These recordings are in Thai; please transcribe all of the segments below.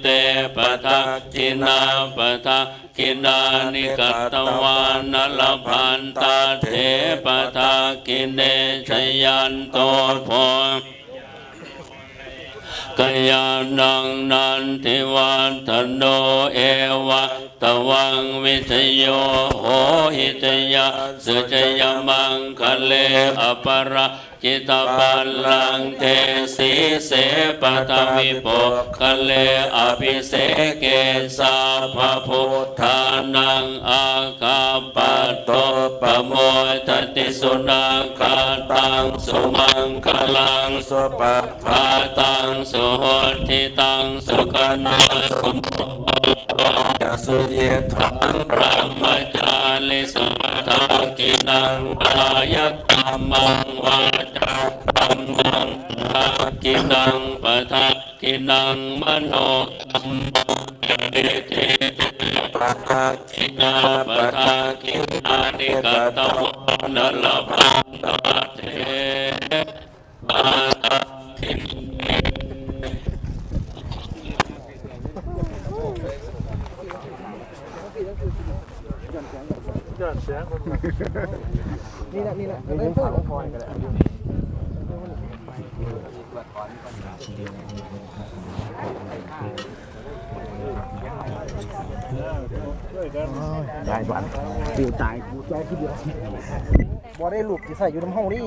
เตปะทะกินาปะทะกินานิกัตตวานลพันตาเถปะทะกินเนชยันโตพกยานังนันทิวันทโนเอ วะตวังวิทโยโหหิตยะสุจยมังคะเลอประจิตปัลลังเทสีเสปตวิโปคะเลอภิเสเกสาภพุทธานังอาคาปะโตปะโมยทติสุนังคาตังสุมังคลังสุปะภาตังสุโหติตังสุขันสุม ยาสุเยถังพระมจาลิสุปทากินังอายตตมังวาจาตัมมังภากินังปะทะกินังมโนตัมมังเตเตปะทะกินาปะทะกินานิกตวานลพันตาเทปาตาทิ นี่แหละนี่แหละเล่นฝังพรกันแหละได้บันกูตายกูตายทีเดียวบ่ได้ลูกที่ใส่อยู่น้ำห้องนี่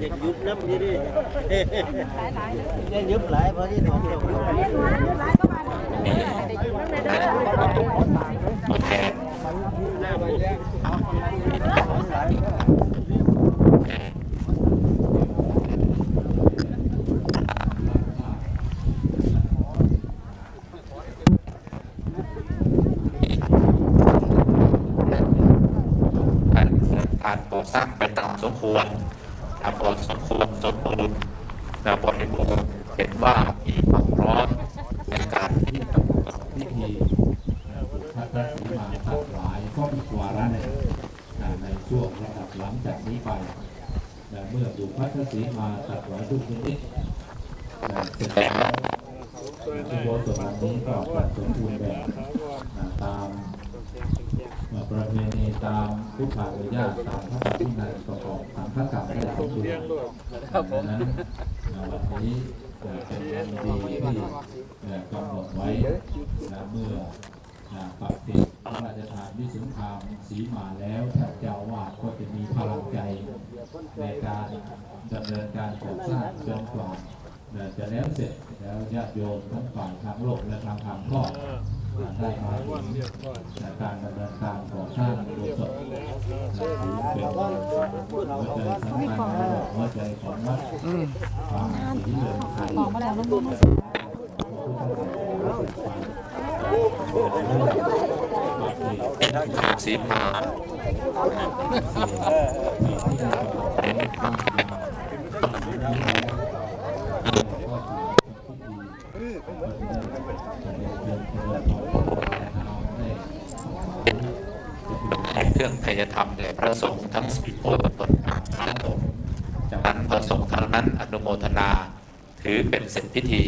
อย่ายุบน้ำนี่ดิอย่ายุบหลายเพราะที่ของเจ้าโอเคการการก่อ สร้างไปตามสมควรตาพอสมควรสมบูรณ์และบริบูรณ์เห็นว่ามีความร้อมในการที่จะประกอบพิธีพระพระศรีมาถวายก็อีกวาระหนึ่งอ่าในช่วงระดับหลังจากนี้ไปเมื่อบุพระศรีมาถวายทุกชนิดอ่เสร็จแล้วที่โบสถ์นี้ก็สมบูรณ์แบบ ประเพณีตามพุทธานุญาตตามพระธรรมวินัยประกอบตามพระกรรมได้สมบูรณ์ดังนั้นวันนี้อ่าเป็นวันดีที่กำหนดไว้เมื่อปักติดพระราชทานวิสุทธามสีมาแล้วท่านเจ้าอาวาดก็จะมีพลังใจในการดำเนินการก่อสร้างจนกว่า เอ่จะแล้วเสร็จแล้วญาติโยมทั้งฝ่ายทางโลกและทางธรรมก็ได้มาถึงการดำเนินการก่อสร้างโดยสดถือเป็นหัวใจสำคัญหัวใจของวัดความสีเหลืองไทยออกมาแล้วลูกสีมา ในเครื่องไทยธรรมแด่พระสงฆ์ทั้งสิบโอตนพระสงฆ์จากนั้นพระสงฆ์ทั้งนั้นอนุโมทนา ถือเป็นเสร็จพิธี